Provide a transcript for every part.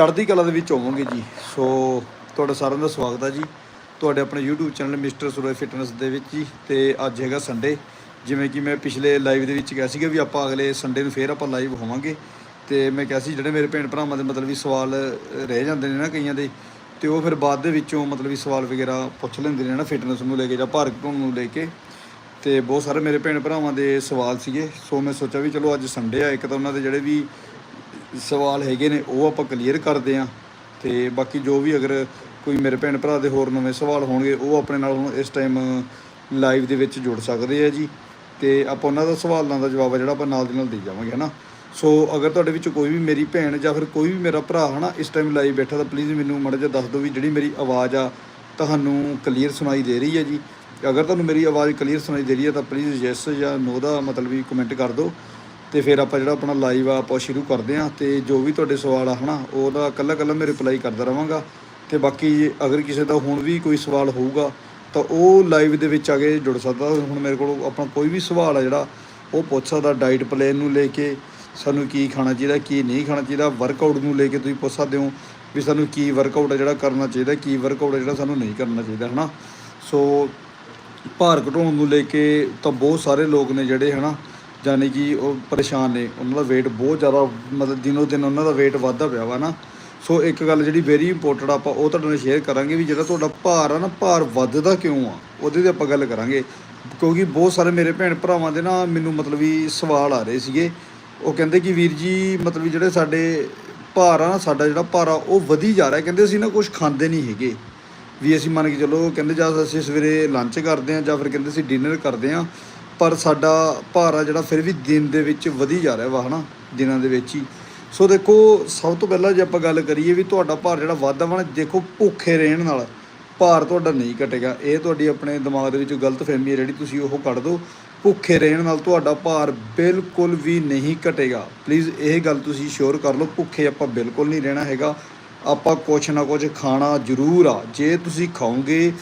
ਚੜ੍ਹਦੀ ਕਲਾ ਦੇ ਵਿੱਚ ਹੋਵਾਂਗੇ ਜੀ। ਸੋ ਤੁਹਾਡਾ ਸਾਰਿਆਂ ਦਾ ਸਵਾਗਤ ਹੈ ਜੀ। ਤੁਹਾਡੇ ਆਪਣੇ YouTube ਚੈਨਲ ਮਿਸਟਰ ਸੁਰੇ ਫਿਟਨੈਸ ਦੇ ਵਿੱਚ ਜੀ ਤੇ ਅੱਜ ਹੈਗਾ ਸੰਡੇ ਜਿਵੇਂ ਕਿ ਮੈਂ ਪਿਛਲੇ ਲਾਈਵ ਦੇ ਵਿੱਚ ਕਿਹਾ ਸੀਗਾ ਵੀ ਆਪਾਂ ਅਗਲੇ ਸੰਡੇ ਨੂੰ ਫੇਰ ਆਪਾਂ ਲਾਈਵ ਹੋਵਾਂਗੇ। ਤੇ ਮੈਂ ਕਿਹਾ ਸੀ ਜਿਹੜੇ ਮੇਰੇ ਭੈਣ ਭਰਾਵਾਂ ਦੇ ਮਤਲਬ ਵੀ ਸਵਾਲ ਰਹਿ ਜਾਂਦੇ ਨੇ ਨਾ ਕਈਆਂ ਦੇ, ਤੇ ਉਹ ਫਿਰ ਬਾਅਦ ਦੇ ਵਿੱਚੋਂ ਮਤਲਬ ਵੀ ਸਵਾਲ ਵਗੈਰਾ ਪੁੱਛ ਲੈਂਦੇ ਨੇ ਨਾ ਫਿਟਨੈਸ ਨੂੰ ਲੈ ਕੇ ਜਾਂ ਭਾਰ ਘਟਾਉਣ ਨੂੰ ਲੈ ਕੇ। ਤੇ ਬਹੁਤ ਸਾਰੇ ਮੇਰੇ ਭੈਣ ਭਰਾਵਾਂ ਦੇ ਸਵਾਲ ਸੀਗੇ। ਸੋ ਮੈਂ ਸੋਚਿਆ ਵੀ ਚਲੋ ਅੱਜ ਸੰਡੇ ਆ, ਇੱਕ ਤਾਂ ਉਹਨਾਂ ਦੇ ਜਿਹੜੇ ਵੀ ਸਵਾਲ ਹੈਗੇ ਨੇ, ਉਹ ਆਪਾਂ ਕਲੀਅਰ ਕਰਦੇ ਆਂ। ਤੇ ਬਾਕੀ ਜੋ ਵੀ ਅਗਰ ਕੋਈ ਮੇਰੇ ਭੈਣ ਭਰਾ ਦੇ ਹੋਰ ਨਵੇਂ ਸਵਾਲ ਹੋਣਗੇ, ਉਹ ਆਪਣੇ ਨਾਲ ਹੁਣ ਇਸ ਟਾਈਮ ਲਾਈਵ ਦੇ ਵਿੱਚ ਜੁੜ ਸਕਦੇ ਆ ਜੀ। ਤੇ ਆਪਾਂ ਉਹਨਾਂ ਦਾ ਸਵਾਲਾਂ ਦਾ ਜਵਾਬ ਆ ਜਿਹੜਾ ਆਪਾਂ ਨਾਲ ਦੀ ਨਾਲ ਦੇ ਜਾਵਾਂਗੇ, ਹਨਾ? ਸੋ ਅਗਰ ਤੁਹਾਡੇ ਵਿੱਚ ਕੋਈ ਵੀ ਮੇਰੀ ਭੈਣ ਜਾਂ ਫਿਰ ਕੋਈ ਵੀ ਮੇਰਾ ਭਰਾ, ਹਨਾ, ਇਸ ਟਾਈਮ ਲਾਈਵ ਬੈਠਾ, ਤਾਂ ਪਲੀਜ਼ ਮੈਨੂੰ ਮਾੜਾ ਜਿਹਾ ਦੱਸ ਦਿਓ ਵੀ ਜਿਹੜੀ ਮੇਰੀ ਆਵਾਜ਼ ਆ, ਤੁਹਾਨੂੰ ਕਲੀਅਰ ਸੁਣਾਈ ਦੇ ਰਹੀ ਹੈ ਜੀ। ਅਗਰ ਤੁਹਾਨੂੰ ਮੇਰੀ ਆਵਾਜ਼ ਕਲੀਅਰ ਸੁਣਾਈ ਦੇ ਰਹੀ ਹੈ ਤਾਂ ਪਲੀਜ਼ ਯੈਸ ਜਾਂ ਨੋ ਦਾ ਮਤਲਬ ਵੀ ਕਮੈਂਟ ਕਰ ਦਿਓ। ਤੇ ਫਿਰ ਆਪਾਂ ਜਿਹੜਾ ਆਪਣਾ ਲਾਈਵ ਆ, ਆਪਾਂ ਸ਼ੁਰੂ ਕਰਦੇ ਹਾਂ ਤੇ ਜੋ ਵੀ ਤੁਹਾਡੇ ਸਵਾਲ ਆ, ਹਨਾ, ਉਹਦਾ ਕੱਲਾ ਕੱਲਾ ਮੈਂ ਰਿਪਲਾਈ ਕਰਦਾ ਰਵਾਂਗਾ ਤੇ ਬਾਕੀ ਅਗਰ ਕਿਸੇ ਦਾ ਹੁਣ ਵੀ ਕੋਈ ਸਵਾਲ ਹੋਊਗਾ, ਤਾਂ ਉਹ ਲਾਈਵ ਦੇ ਵਿੱਚ ਆ ਕੇ ਜੁੜ ਸਕਦਾ। ਹੁਣ ਮੇਰੇ ਕੋਲ ਆਪਣਾ ਕੋਈ ਵੀ ਸਵਾਲ ਆ ਜਿਹੜਾ, ਉਹ ਪੁੱਛ ਸਕਦਾ ਡਾਈਟ ਪਲਾਨ ਨੂੰ ਲੈ ਕੇ, ਸਾਨੂੰ ਕੀ ਖਾਣਾ ਚਾਹੀਦਾ, ਕੀ ਨਹੀਂ ਖਾਣਾ ਚਾਹੀਦਾ ਵਰਕਆਊਟ ਨੂੰ ਲੈ ਕੇ ਤੁਸੀਂ ਪੁੱਛ ਸਕਦੇ ਹੋ ਵੀ ਸਾਨੂੰ ਕੀ ਵਰਕਆਊਟ ਆ ਜਿਹੜਾ ਕਰਨਾ ਚਾਹੀਦਾ, ਕੀ ਵਰਕਆਊਟ ਆ ਜਿਹੜਾ ਸਾਨੂੰ ਨਹੀਂ ਕਰਨਾ ਚਾਹੀਦਾ, ਹਨਾ। ਸੋ ਭਾਰ ਘਟਾਉਣ ਨੂੰ ਲੈ ਕੇ ਤਾਂ ਬਹੁਤ ਸਾਰੇ ਲੋਕ ਨੇ ਜਿਹੜੇ, ਹਨਾ ਯਾਨੀ ਕਿ ਉਹ ਪਰੇਸ਼ਾਨ ਨੇ, ਉਹਨਾਂ ਦਾ weight ਬਹੁਤ ਜ਼ਿਆਦਾ, ਮਤਲਬ ਦਿਨੋ ਦਿਨ ਉਹਨਾਂ ਦਾ weight ਵੱਧਦਾ ਪਿਆ ਵਾ ਨਾ। ਸੋ ਇੱਕ ਗੱਲ ਜਿਹੜੀ ਵੈਰੀ ਇੰਪੋਰਟੈਂਟ ਆਪਾਂ ਉਹ ਤੁਹਾਡੇ ਨਾਲ ਸ਼ੇਅਰ ਕਰਾਂਗੇ ਵੀ ਜਿਹੜਾ ਤੁਹਾਡਾ ਭਾਰ ਆ ਨਾ, ਭਾਰ ਵੱਧਦਾ ਕਿਉਂ ਆ, ਉਹਦੇ ਤੇ ਆਪਾਂ ਗੱਲ ਕਰਾਂਗੇ। ਕਿਉਂਕਿ ਬਹੁਤ ਸਾਰੇ ਮੇਰੇ ਭੈਣ ਭਰਾਵਾਂ ਦੇ ਨਾ ਮੈਨੂੰ ਮਤਲਬ ਵੀ ਸਵਾਲ ਆ ਰਹੇ ਸੀਗੇ। ਉਹ ਕਹਿੰਦੇ ਕਿ ਵੀਰ ਜੀ, ਮਤਲਬ ਵੀ ਜਿਹੜੇ ਸਾਡੇ ਭਾਰ ਆ ਨਾ, ਸਾਡਾ ਜਿਹੜਾ ਭਾਰ ਆ, ਉਹ ਵਧੀ ਜਾ ਰਿਹਾ। ਕਹਿੰਦੇ ਅਸੀਂ ਨਾ ਕੁਝ ਖਾਂਦੇ ਨਹੀਂ ਹੈਗੇ। ਵੀ ਅਸੀਂ ਮੰਨ ਕੇ ਚੱਲੋ, ਕਹਿੰਦੇ ਜਾਂ ਅਸੀਂ ਸਵੇਰੇ ਲੰਚ ਕਰਦੇ ਹਾਂ ਜਾਂ ਫਿਰ ਕਹਿੰਦੇ ਅਸੀਂ ਡਿਨਰ ਕਰਦੇ ਹਾਂ। ਪਰ ਸਾਡਾ ਭਾਰ ਆ ਜਿਹੜਾ ਫਿਰ ਵੀ ਦਿਨ ਦੇ ਵਿੱਚ ਵਧੀ ਜਾ ਰਿਹਾ ਵਾ, ਹਨਾ, ਦਿਨਾਂ ਦੇ ਵਿੱਚ ਹੀ। ਸੋ ਦੇਖੋ, ਸਭ ਤੋਂ ਪਹਿਲਾਂ ਜੇ ਆਪਾਂ ਗੱਲ ਕਰੀਏ ਵੀ ਤੁਹਾਡਾ ਭਾਰ ਜਿਹੜਾ ਵੱਧਦਾ ਵਾ ਨਾ, ਦੇਖੋ ਭੁੱਖੇ ਰਹਿਣ ਨਾਲ ਭਾਰ ਤੁਹਾਡਾ ਨਹੀਂ ਘਟੇਗਾ। ਇਹ ਤੁਹਾਡੀ ਆਪਣੇ ਦਿਮਾਗ ਦੇ ਵਿੱਚ ਗਲਤ ਫਹਿਮੀ ਹੈ ਜਿਹੜੀ ਤੁਸੀਂ ਉਹ ਕੱਢ ਦਿਓ ਭੁੱਖੇ ਰਹਿਣ ਨਾਲ ਤੁਹਾਡਾ ਭਾਰ ਬਿਲਕੁਲ ਵੀ ਨਹੀਂ ਘਟੇਗਾ। ਪਲੀਜ਼, ਇਹ ਗੱਲ ਤੁਸੀਂ ਸ਼ੋਰ ਕਰ ਲਓ, ਭੁੱਖੇ ਆਪਾਂ ਬਿਲਕੁਲ ਨਹੀਂ ਰਹਿਣਾ ਹੈਗਾ। ਆਪਾਂ ਕੁਛ ਨਾ ਕੁਛ ਖਾਣਾ ਜ਼ਰੂਰ ਆ। ਜੇ ਤੁਸੀਂ ਖਾਓਗੇ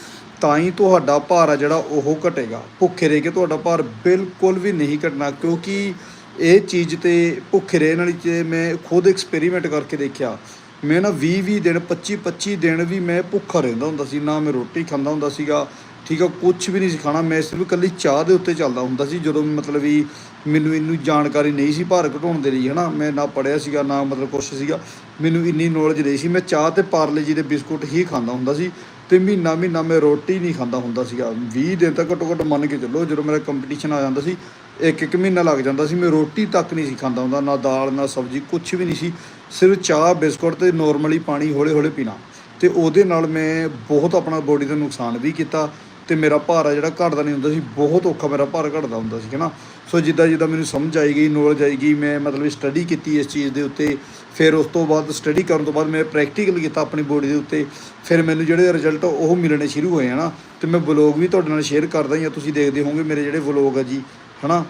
ਤਾਂ ਹੀ ਤੁਹਾਡਾ ਭਾਰ ਆ ਜਿਹੜਾ ਉਹ ਘਟੇਗਾ। ਭੁੱਖੇ ਰਹਿ ਕੇ ਤੁਹਾਡਾ ਭਾਰ ਬਿਲਕੁਲ ਵੀ ਨਹੀਂ ਘਟਣਾ, ਕਿਉਂਕਿ ਇਹ ਚੀਜ਼ ਤੇ ਭੁੱਖੇ ਰਹਿਣ ਵਾਲੀ ਤੇ ਮੈਂ ਖੁਦ ਐਕਸਪੈਰੀਮੈਂਟ ਕਰਕੇ ਦੇਖਿਆ। ਮੈਂ ਨਾ 20 20 ਦਿਨ 25 25 ਦਿਨ ਵੀ ਮੈਂ ਭੁੱਖਾ ਰਹਿੰਦਾ ਹੁੰਦਾ ਸੀ, ਨਾ ਮੈਂ ਰੋਟੀ ਖਾਂਦਾ ਹੁੰਦਾ ਸੀਗਾ, ਠੀਕ ਆ ਕੁਝ ਵੀ ਨਹੀਂ ਸੀ ਖਾਣਾ। ਮੈਂ ਸਿਰਫ ਇਕੱਲੀ ਚਾਹ ਦੇ ਉੱਤੇ ਚੱਲਦਾ ਹੁੰਦਾ ਸੀ, ਜਦੋਂ ਮਤਲਬ ਵੀ ਮੈਨੂੰ ਇੰਨੀ ਜਾਣਕਾਰੀ ਨਹੀਂ ਸੀ ਭਾਰ ਘਟਾਉਣ ਦੇ ਲਈ, ਹਨਾ। ਮੈਂ ਨਾ ਪੜਿਆ ਸੀਗਾ, ਨਾ ਮਤਲਬ ਕੁਛ ਸੀਗਾ। ਮੈਨੂੰ ਇੰਨੀ ਨੌਲੇਜ ਨਹੀਂ ਸੀ। ਮੈਂ ਚਾਹ ਤੇ ਪਾਰਲੇ ਜੀ ਦੇ ਬਿਸਕੁਟ ਹੀ ਖਾਂਦਾ ਹੁੰਦਾ ਸੀ। ਤੇ ਮਹੀਨਾ ਮਹੀਨਾ ਮੈਂ ਰੋਟੀ ਨਹੀਂ ਖਾਂਦਾ ਹੁੰਦਾ ਸੀਗਾ। 20 ਦਿਨ ਤੱਕ ਘੱਟੋ ਘੱਟ ਮੰਨ ਕੇ ਚੱਲੋ, ਜਦੋਂ ਮੇਰਾ ਕੰਪੀਟੀਸ਼ਨ ਆ ਜਾਂਦਾ ਸੀ, ਇੱਕ ਇੱਕ ਮਹੀਨਾ ਲੱਗ ਜਾਂਦਾ ਸੀ, ਮੈਂ ਰੋਟੀ ਤੱਕ ਨਹੀਂ ਸੀ ਖਾਂਦਾ ਹੁੰਦਾ, ਨਾ ਦਾਲ, ਨਾ ਸਬਜ਼ੀ ਕੁਝ ਵੀ ਨਹੀਂ ਸੀ। ਸਿਰਫ ਚਾਹ, ਬਿਸਕੁਟ ਤੇ ਨੋਰਮਲੀ ਪਾਣੀ ਹੌਲੇ ਹੌਲੇ ਪੀਣਾ। ਤੇ ਉਹਦੇ ਨਾਲ ਮੈਂ ਬਹੁਤ ਆਪਣਾ ਬੋਡੀ ਦਾ ਨੁਕਸਾਨ ਵੀ ਕੀਤਾ ਤੇ ਮੇਰਾ ਭਾਰ ਆ ਜਿਹੜਾ ਘਟਦਾ ਨਹੀਂ ਹੁੰਦਾ ਸੀ, ਬਹੁਤ ਔਖਾ ਮੇਰਾ ਭਾਰ ਘਟਦਾ ਹੁੰਦਾ ਸੀ ਨਾ? ਸੋ ਜਿੱਦਾਂ ਜਿੱਦਾਂ ਮੈਨੂੰ ਸਮਝ ਆਈ ਗਈ ਨੌਲੇਜ ਆਈ ਗਈ, ਮੈਂ ਮਤਲਬ ਸਟੱਡੀ ਕੀਤੀ ਇਸ ਚੀਜ਼ ਦੇ ਉੱਤੇ। ਫਿਰ ਉਸ ਤੋਂ ਬਾਅਦ ਸਟੱਡੀ ਕਰਨ ਤੋਂ ਬਾਅਦ ਮੈਂ ਪ੍ਰੈਕਟੀਕਲ ਕੀਤਾ ਆਪਣੀ ਬੋਡੀ ਦੇ ਉੱਤੇ, ਫਿਰ ਮੈਨੂੰ ਜਿਹੜੇ ਰਿਜ਼ਲਟ ਉਹ ਮਿਲਣੇ ਸ਼ੁਰੂ ਹੋਏ, ਹਨਾ? ਤੇ ਮੈਂ ਵਲੌਗ ਵੀ ਤੁਹਾਡੇ ਨਾਲ ਸ਼ੇਅਰ ਕਰਦਾ ਹਾਂ ਤੁਸੀਂ ਦੇਖਦੇ ਹੋਵੋਗੇ ਮੇਰੇ ਜਿਹੜੇ ਵਲੌਗ ਆ ਜੀ, ਹਨਾ?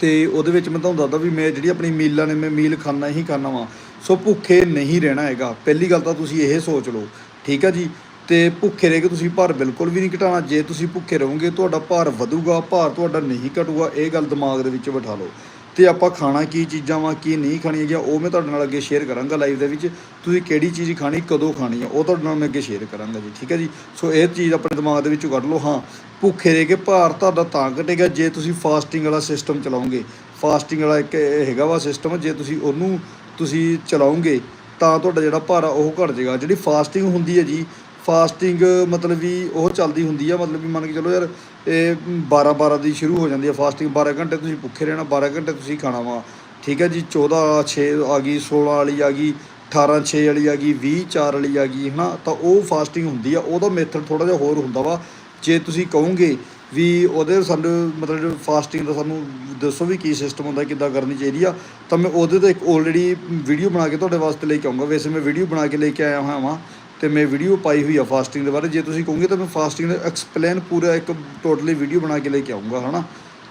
ਤੇ ਉਹਦੇ ਵਿੱਚ ਮੈਂ ਤੁਹਾਨੂੰ ਦੱਸਦਾ ਵੀ ਮੈਂ ਜਿਹੜੀ ਆਪਣੀ ਮੀਲਾਂ ਨੇ ਮੈਂ ਮੀਲ ਖਾਣਾ ਹੀ ਖਾਣਾ ਵਾਂ। ਸੋ ਭੁੱਖੇ ਨਹੀਂ ਰਹਿਣਾ ਹੈਗਾ। ਪਹਿਲੀ ਗੱਲ ਤਾਂ ਤੁਸੀਂ ਇਹ ਸੋਚ ਲਓ, ਠੀਕ ਆ ਜੀ? ਤੇ ਭੁੱਖੇ ਰਹਿ ਕੇ ਤੁਸੀਂ ਭਾਰ ਬਿਲਕੁਲ ਵੀ ਨਹੀਂ ਘਟਾਉਣਾ। ਜੇ ਤੁਸੀਂ ਭੁੱਖੇ ਰਹੋਗੇ, ਤੁਹਾਡਾ ਭਾਰ ਵਧੂਗਾ, ਭਾਰ ਤੁਹਾਡਾ ਨਹੀਂ ਘਟੂਗਾ, ਇਹ ਗੱਲ ਦਿਮਾਗ ਦੇ ਵਿੱਚ ਬਿਠਾ ਲਓ। ਤੇ ਆਪਾਂ ਖਾਣਾ ਕੀ ਚੀਜ਼ਾਂ ਵਾ, ਕੀ ਨਹੀਂ ਖਾਣੀਆਂ ਹੈਗੀਆਂ, ਉਹ ਮੈਂ ਤੁਹਾਡੇ ਨਾਲ ਅੱਗੇ ਸ਼ੇਅਰ ਕਰਾਂਗਾ ਲਾਈਵ ਦੇ ਵਿੱਚ। ਤੁਸੀਂ ਕਿਹੜੀ ਚੀਜ਼ ਖਾਣੀ, ਕਦੋਂ ਖਾਣੀ ਆ ਉਹ ਤੁਹਾਡੇ ਨਾਲ ਮੈਂ ਅੱਗੇ ਸ਼ੇਅਰ ਕਰਾਂਗਾ ਜੀ, ਠੀਕ ਹੈ ਜੀ? ਸੋ ਇਹ ਚੀਜ਼ ਆਪਣੇ ਦਿਮਾਗ ਦੇ ਵਿੱਚੋਂ ਕੱਢ ਲਓ, ਹਾਂ, ਭੁੱਖੇ ਰਹਿ ਕੇ ਭਾਰ ਤੁਹਾਡਾ ਤਾਂ ਘਟੇਗਾ ਜੇ ਤੁਸੀਂ ਫਾਸਟਿੰਗ ਵਾਲਾ ਸਿਸਟਮ ਚਲਾਉਂਗੇ ਫਾਸਟਿੰਗ ਵਾਲਾ ਇੱਕ ਇਹ ਹੈਗਾ ਵਾ ਸਿਸਟਮ ਜੇ ਤੁਸੀਂ ਉਹਨੂੰ ਤੁਸੀਂ ਚਲਾਉਂਗੇ ਤਾਂ ਤੁਹਾਡਾ ਜਿਹੜਾ ਭਾਰ ਆ ਉਹ ਘਟ ਜਾਏਗਾ। ਜਿਹੜੀ ਫਾਸਟਿੰਗ ਹੁੰਦੀ ਹੈ ਜੀ ਫਾਸਟਿੰਗ ਮਤਲਬ ਵੀ ਉਹ ਚੱਲਦੀ ਹੁੰਦੀ ਆ, ਮਤਲਬ ਵੀ ਮੰਨ ਕੇ ਚਲੋ ਯਾਰ ਇਹ 12 12 ਦੀ ਸ਼ੁਰੂ ਹੋ ਜਾਂਦੀ ਹੈ ਫਾਸਟਿੰਗ 12 ਘੰਟੇ ਤੁਸੀਂ ਭੁੱਖੇ ਰਹਿਣਾ 12 ਘੰਟੇ ਤੁਸੀਂ ਖਾਣਾ ਵਾ। ਠੀਕ ਹੈ ਜੀ 14 6 ਆ ਗਈ 16 ਵਾਲੀ ਆ ਗਈ 18 6 ਵਾਲੀ ਆ ਗਈ 20 4 ਵਾਲੀ ਆ ਗਈ, ਹਨਾ? ਤਾਂ ਉਹ ਫਾਸਟਿੰਗ ਹੁੰਦੀ ਆ, ਉਹਦਾ ਮੈਥਡ ਥੋੜਾ ਜਿਹਾ ਹੋਰ ਹੁੰਦਾ ਵਾ। ਜੇ ਤੁਸੀਂ ਕਹੋਗੇ ਵੀ ਉਹਦੇ ਸਾਨੂੰ ਮਤਲਬ ਫਾਸਟਿੰਗ ਦਾ ਸਾਨੂੰ ਦੱਸੋ ਵੀ ਕੀ ਸਿਸਟਮ ਹੁੰਦਾ, ਕਿੱਦਾਂ ਕਰਨੀ ਚਾਹੀਦੀ ਆ, ਤਾਂ ਮੈਂ ਉਹਦੇ ਤੇ ਇੱਕ ਆਲਰੇਡੀ ਵੀਡੀਓ ਬਣਾ ਕੇ ਤੁਹਾਡੇ ਵਾਸਤੇ ਲੈ ਕੇ ਆਉਂਗਾ। ਵੈਸੇ ਮੈਂ ਵੀਡੀਓ ਬਣਾ ਕੇ ਲੈ ਕੇ ਆਇਆ ਹੋਇਆ ਵਾਂ। ਤੇ ਮੈਂ ਵੀਡੀਓ ਪਾਈ ਹੋਈ ਆ ਫਾਸਟਿੰਗ ਦੇ ਬਾਰੇ। ਜੇ ਤੁਸੀਂ ਕਹੋਗੇ ਤਾਂ ਮੈਂ ਫਾਸਟਿੰਗ ਦਾ ਐਕਸਪਲੇਨ ਪੂਰਾ ਇੱਕ ਟੋਟਲੀ ਵੀਡੀਓ ਬਣਾ ਕੇ ਲੈ ਕੇ ਆਉਂਗਾ ਹਨਾ?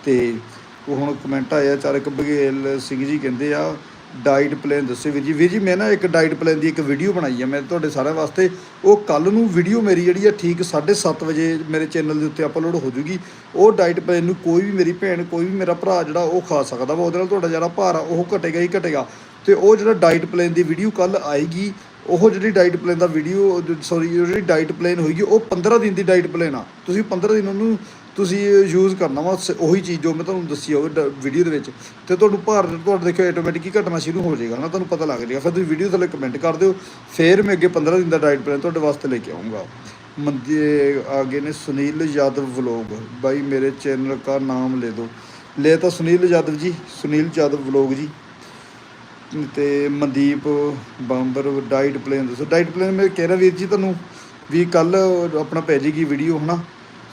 ਤੇ ਉਹ ਹੁਣ ਕਮੈਂਟ ਆਇਆ, ਚਾਰਕ ਬਗੇਲ ਸਿੰਘ ਜੀ ਕਹਿੰਦੇ ਆ ਡਾਈਟ ਪਲਾਨ ਦੱਸੋ ਵੀਰ ਜੀ। ਵੀਰ ਜੀ, ਮੈਂ ਨਾ ਇੱਕ ਡਾਈਟ ਪਲਾਨ ਦੀ ਇੱਕ ਵੀਡੀਓ ਬਣਾਈ ਆ, ਮੈਂ ਤੁਹਾਡੇ ਸਾਰਿਆਂ ਵਾਸਤੇ। ਉਹ ਕੱਲ ਨੂੰ ਵੀਡੀਓ ਮੇਰੀ ਜਿਹੜੀ ਆ ਠੀਕ 7:30 ਵਜੇ ਮੇਰੇ ਚੈਨਲ ਦੇ ਉੱਤੇ ਅਪਲੋਡ ਹੋ ਜੂਗੀ। ਉਹ ਡਾਈਟ ਪਲਾਨ ਨੂੰ ਕੋਈ ਵੀ ਮੇਰੀ ਭੈਣ, ਕੋਈ ਵੀ ਮੇਰਾ ਭਰਾ ਜਿਹੜਾ, ਉਹ ਖਾ ਸਕਦਾ ਵਾ। ਉਹਦੇ ਨਾਲ ਤੁਹਾਡਾ ਜਿਹੜਾ ਭਾਰ ਆ, ਉਹ ਘਟੇਗਾ ਹੀ ਘਟੇਗਾ। ਤੇ ਉਹ ਜਿਹੜਾ ਡਾਈਟ ਪਲਾਨ ਦੀ ਵੀਡੀਓ ਕੱਲ ਆਏਗੀ ਉਹ ਜਿਹੜੀ ਡਾਈਟ ਪਲਾਨ ਦਾ ਵੀਡੀਓ ਸੌਰੀ ਜਿਹੜੀ ਡਾਈਟ ਪਲਾਨ ਹੋਏਗੀ, ਉਹ 15 ਦਿਨ ਦੀ ਡਾਈਟ ਪਲਾਨ ਆ। ਤੁਸੀਂ 15 ਦਿਨ ਉਹਨੂੰ ਤੁਸੀਂ ਯੂਜ਼ ਕਰਨਾ ਵਾ, ਸ- ਉਹੀ ਚੀਜ਼ ਜੋ ਮੈਂ ਤੁਹਾਨੂੰ ਦੱਸੀ ਹੋਵੇ ਵੀਡੀਓ ਦੇ ਵਿੱਚ। ਤੇ ਤੁਹਾਨੂੰ ਭਾਰ ਤੁਹਾਡੇ ਦੇਖੋ ਆਟੋਮੈਟਿਕ ਹੀ ਘਟਣਾ ਸ਼ੁਰੂ ਹੋ ਜਾਏਗਾ ਨਾ, ਤੁਹਾਨੂੰ ਪਤਾ ਲੱਗ ਜਾਏਗਾ। ਫਿਰ ਤੁਸੀਂ ਵੀਡੀਓ ਥੱਲੇ ਕਮੈਂਟ ਕਰ ਦਿਓ। ਫਿਰ ਮੈਂ ਅੱਗੇ 15 ਦਿਨ ਦਾ ਡਾਈਟ ਪਲਾਨ ਤੁਹਾਡੇ ਵਾਸਤੇ ਲੈ ਕੇ ਆਉਂਗਾ ਮੰਦੇ ਆਗੇ ਨੇ ਸੁਨੀਲ ਯਾਦਵ ਵਲੋਗ ਬਾਈ, ਮੇਰੇ ਚੈਨਲ ਦਾ ਨਾਮ ਲੈ ਦੋ ਲੈ ਤਾਂ ਸੁਨੀਲ ਯਾਦਵ ਜੀ, ਸੁਨੀਲ ਯਾਦਵ ਵਲੋਗ ਜੀ। ਤੇ ਮਨਦੀਪ ਬੰਬਰ ਡਾਈਟ ਪਲਾਨ ਦੱਸੋ ਡਾਈਟ ਪਲਾਨ ਮੈਂ ਕਹਿ ਰਿਹਾ ਵੀਰ ਜੀ ਤੁਹਾਨੂੰ ਵੀ ਕੱਲ ਆਪਣਾ ਪੈ ਜਾਏਗੀ ਵੀਡੀਓ ਹਨਾ